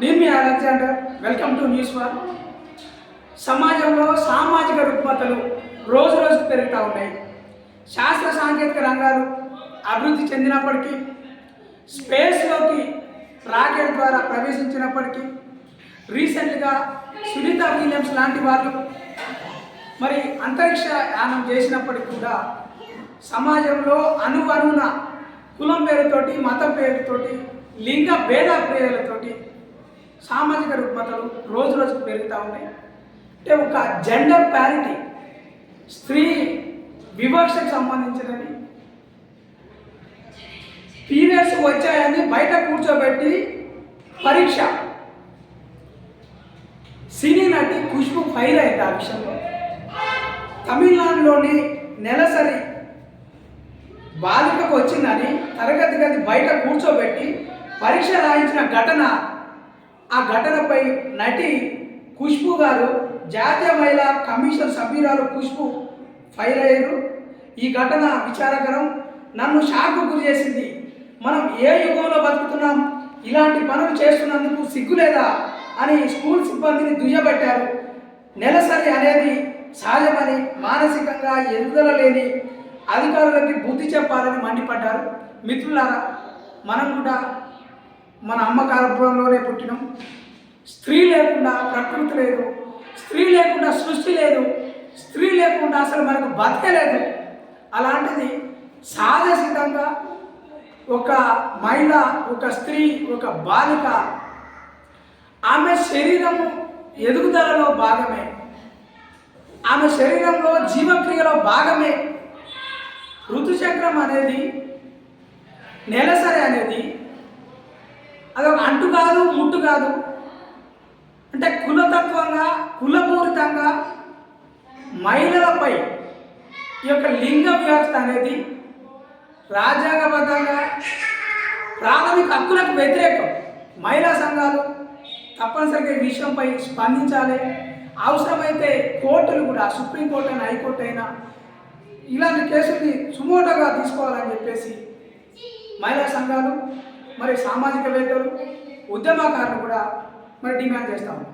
నేను మీ Alexander. Welcome to news one. సమాజంలో సామాజిక రుగ్మతలు రోజు రోజు పెరుగుతూ ఉన్నాయి. శాస్త్ర సాంకేతిక రంగాలు అభివృద్ధి చెందినప్పటికీ స్పేస్లోకి రాకెట్ ద్వారా ప్రవేశించినప్పటికీ రీసెంట్గా సునీత విలియమ్స్ లాంటి వాళ్ళు మరి అంతరిక్ష యానం చేసినప్పటికీ కూడా సమాజంలో అనువనున కులం పేరుతోటి మతం పేరుతోటి లింగ భేద పేర్లతోటి సామాజిక రుగ్మతలు రోజు రోజుకు పెరుగుతూ ఉన్నాయి. అంటే ఒక జెండర్ ప్యారిటీ స్త్రీ వివక్షకు సంబంధించినవి పీరియడ్స్ వచ్చాయని బయట కూర్చోబెట్టి పరీక్ష. సినీ నటి ఖుష్బు ఫైర్ అయింది ఆ విషయంలో. తమిళనాడులోని నెలసరి బాలికకు వచ్చిందని తరగతి గది బయట కూర్చోబెట్టి పరీక్ష రాయించిన ఘటన ఆ ఘటనపై నటి ఖుష్బు గారు జాతీయ మహిళా కమిషన్ సభ్యురాలు ఖుష్బు ఫైర్ అయ్యారు. ఈ ఘటన విచారకరం. నన్ను షాక్కు గురి చేసింది. మనం ఏ యుగంలో బతుకుతున్నాం? ఇలాంటి పనులు చేస్తున్నందుకు సిగ్గులేదా? అని స్కూల్ సిబ్బందిని దుయ్యబట్టారు. నెలసరి అనేది సహజమని మానసికంగా ఎదుగుదల లేని అధికారులకి బుద్ధి చెప్పాలని మండిపడ్డారు. మిత్రులారా మనం కూడా మన అమ్మ గర్భంలోనే పుట్టిన. లేకుండా ప్రకృతి లేదు స్త్రీ లేకుండా సృష్టి లేదు స్త్రీ లేకుండా అసలు మనకు బతికే లేదు. అలాంటిది సాహసికంగా ఒక మహిళ ఒక స్త్రీ ఒక బాలిక ఆమె శరీరము ఎదుగుదలలో భాగమే. ఆమె శరీరంలో జీవక్రియలో భాగమే. ఋతుచక్రం అనేది నెలసరి అనేది. అదొక అంటు కాదు ముట్టు కాదు. కులతత్వంగా కులపూరితంగా మహిళలపై ఈ యొక్క లింగ వ్యవస్థ అనేది రాజ్యాంగబద్ధంగా ప్రాథమిక హక్కులకు వ్యతిరేకం. మహిళా సంఘాలు తప్పనిసరిగా ఈ విషయంపై స్పందించాలి. అవసరమైతే కోర్టులు కూడా సుప్రీంకోర్టు అయినా హైకోర్టు అయినా ఇలాంటి కేసుల్ని సుమోటోగా తీసుకోవాలని చెప్పేసి మహిళా సంఘాలు మరి సామాజికవేత్తలు ఉద్యమకారులు కూడా మరి డిమాండ్ చేస్తాము